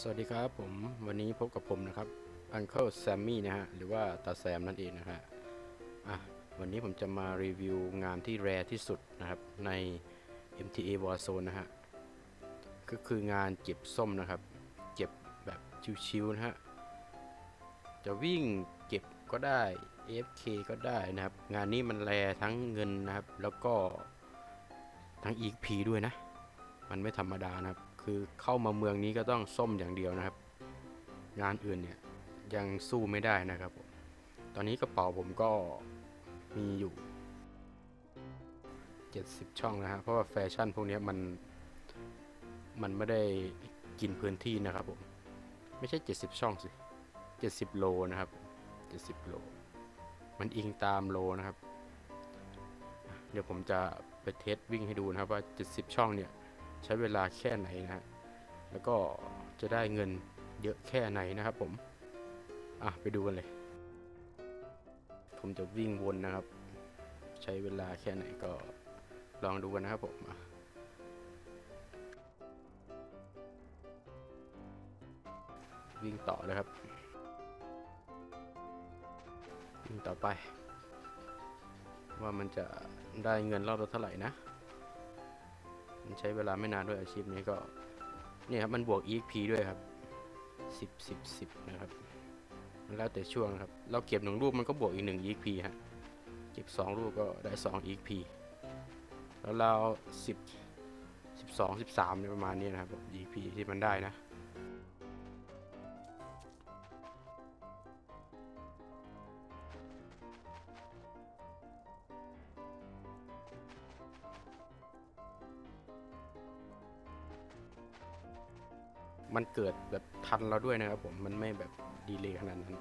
สวัสดีครับผมวันนี้พบกับผมนะครับ Uncle Sammy นะฮะหรือว่าตาแซมนั่นเองนะฮะอะวันนี้ผมจะมารีวิวงานที่แรที่สุดนะครับใน MTA Warzone นะฮะก็คืองานเก็บส้มนะครับ เก็บแบบชิวๆนะฮะจะวิ่งเก็บก็ได้ AFK ก็ได้นะครับ งานนี้มันแรทั้งเงินนะครับ แล้วก็ทั้ง EP ด้วยนะ มันไม่ธรรมดานะครับ คือเข้ามาเมืองนี้ก็ต้องส้มอย่างเดียวนะครับ งานอื่นเนี่ยยังสู้ไม่ได้นะครับผมตอนนี้กระเป๋าผมก็มีอยู่ 70 ช่องนะฮะเพราะว่าแฟชั่นพวกนี้มันมันไม่ได้กินพื้นที่นะครับผม ไม่ใช่ 70 ช่องสิ 70 โลนะครับ 70 โล มันอิงตามโลนะครับ เดี๋ยวผมจะไปเทสวิ่งให้ดูนะครับว่า 70 ช่องเนี่ย ใช้เวลาแค่ไหนนะฮะแล้วก็จะได้เงินเยอะแค่ไหนนะครับผม อะ ไปดูกันเลย ผมจะวิ่งวนนะครับ ใช้เวลาแค่ไหนก็ลองดูกันนะครับผมอะวิ่งต่อเลยครับ วิ่งต่อไป ว่ามันจะได้เงินรอบละเท่าไหร่นะ ใช้เวลาไม่นานด้วยอาชีพนี้ก็เนี่ยครับมันบวก EXP ด้วยครับ 10 10 10 นะครับ มันแล้วแต่ช่วงนะครับ เราเก็บหนึ่งรูปมันก็บวกอีกหนึ่ง EXP ฮะเก็บ 2 รูปก็ได้ 2 EXP แล้วเรา 10 12 13เนี่ยประมาณนี้นะครับ EXP ที่มันได้นะ มันเกิดแบบทันเราด้วยนะครับผมมันไม่แบบดีเลย์ขนาดนั้น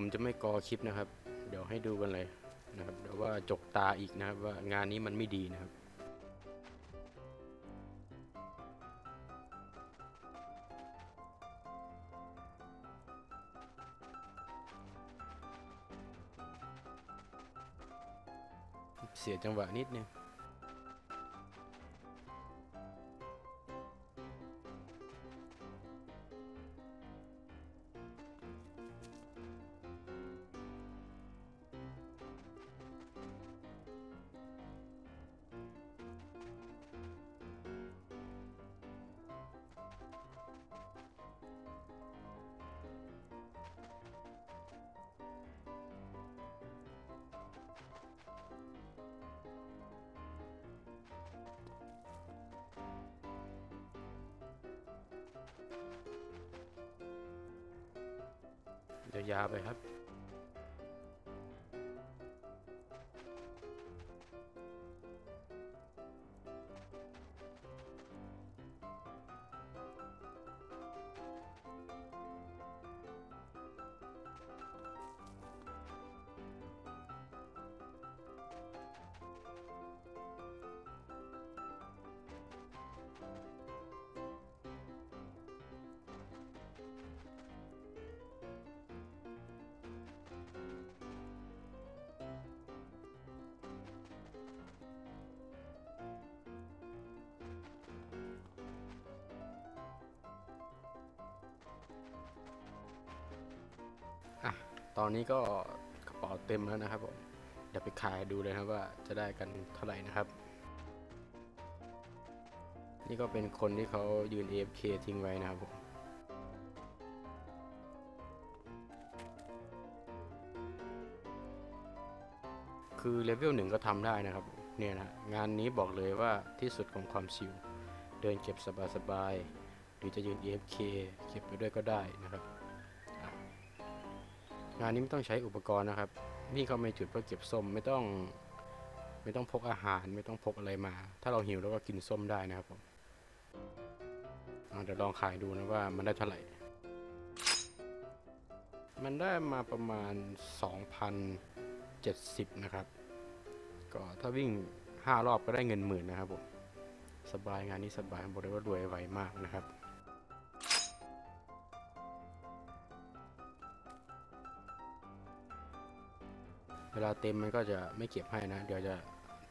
ผมจะไม่กอคลิปนะครับ เดี๋ยวให้ดูกันเลยนะครับเดี๋ยวว่าจกตาอีกนะครับว่างานนี้มันไม่ดีนะครับเสียจังหวะนิดนึง ยาวไปครับ ตอนนี้ก็กระเป๋าเต็มแล้วนะครับผมเดี๋ยวไปขายดูเลยครับว่าจะได้กันเท่าไหร่นะครับ นี่ก็เป็นคนที่เขายืน AFK ทิ้งไว้นะครับผมคือเลเวลหนึ่งก็ทำได้นะครับเนี่ยนะงานนี้บอกเลยว่าที่สุดของความชิวเดินเก็บสบายๆหรือจะยืน AFK เก็บไปด้วยก็ได้นะครับ งานนี้ไม่ต้องใช้อุปกรณ์นะครับวิ่เขาไปจุดเพื่อเก็บส้มไม่ต้อง ไม่ต้องพกอาหารไม่ต้องพกอะไรมา ถ้าเราหิวเราก็กินส้มได้นะครับผมเดี๋ยวลองขายดูนะว่ามันได้เท่าไหร่ มันได้มาประมาณ 2,070 นะครับ ก็ถ้าวิ่ง 5 รอบก็ได้เงินหมื่นนะครับผม สบายงานนี้สบายบอกเลยว่ารวยไวมากนะครับ วลาเต็มมันก็จะไม่เก็บให้นะ เดี๋ยวจะ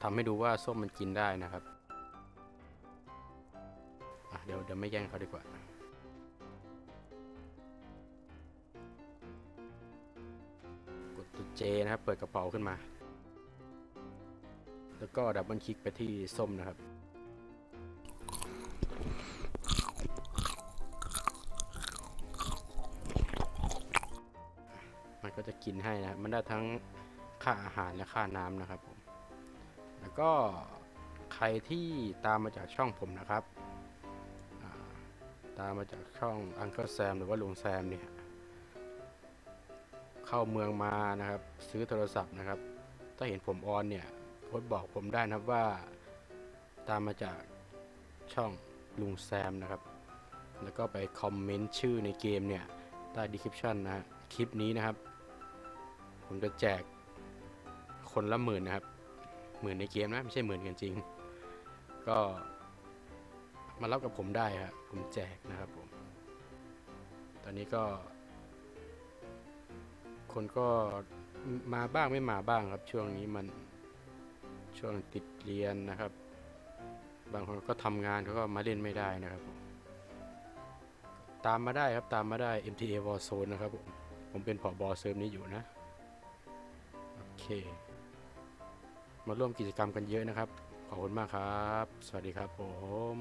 ทำให้ดูว่าส้มมันกินได้นะครับเดี๋ยวเดี๋ยวไม่แย่งเขาดีกว่ากดตัว J นะครับ เปิดกระเป๋าขึ้นมา แล้วก็ดับเบิลคลิกไปที่ส้มนะครับ มันก็จะกินให้นะครับมันได้ทั้ง ค่าอาหารและค่าน้ำนะครับผมแล้วก็ใครที่ตามมาจากช่องผมนะครับ ตามมาจากช่องอังเคิลแซมหรือว่าลุงแซมเนี่ยเข้าเมืองมานะครับ ซื้อโทรศัพท์นะครับ ถ้าเห็นผมออนเนี่ยโพสบอกผมได้นะครับว่าตามมาจากช่องลุงแซมนะครับ แล้วก็ไปคอมเมนต์ชื่อในเกมเนี่ยใต้ description นะฮะคลิปนี้นะครับ ผมจะแจก คนละหมื่นนะครับหมื่นในเกมนะไม่ใช่หมื่นกันจริง ก็มารับกับผมได้ครับผมแจกนะครับผม ตอนนี้ก็ คนก็มาบ้างไม่มาบ้างครับ ช่วงนี้มันช่วงติดเรียนนะครับ บางคนก็ทำงานเขาก็มาเล่นไม่ได้นะครับผมตามมาได้ครับตามมาได้ MTA Warzone นะครับผมผมเป็นผอบอเซิร์ฟนี้อยู่นะ โอเค มาร่วมกิจกรรมกันเยอะนะครับ ขอบคุณมากครับ สวัสดีครับผม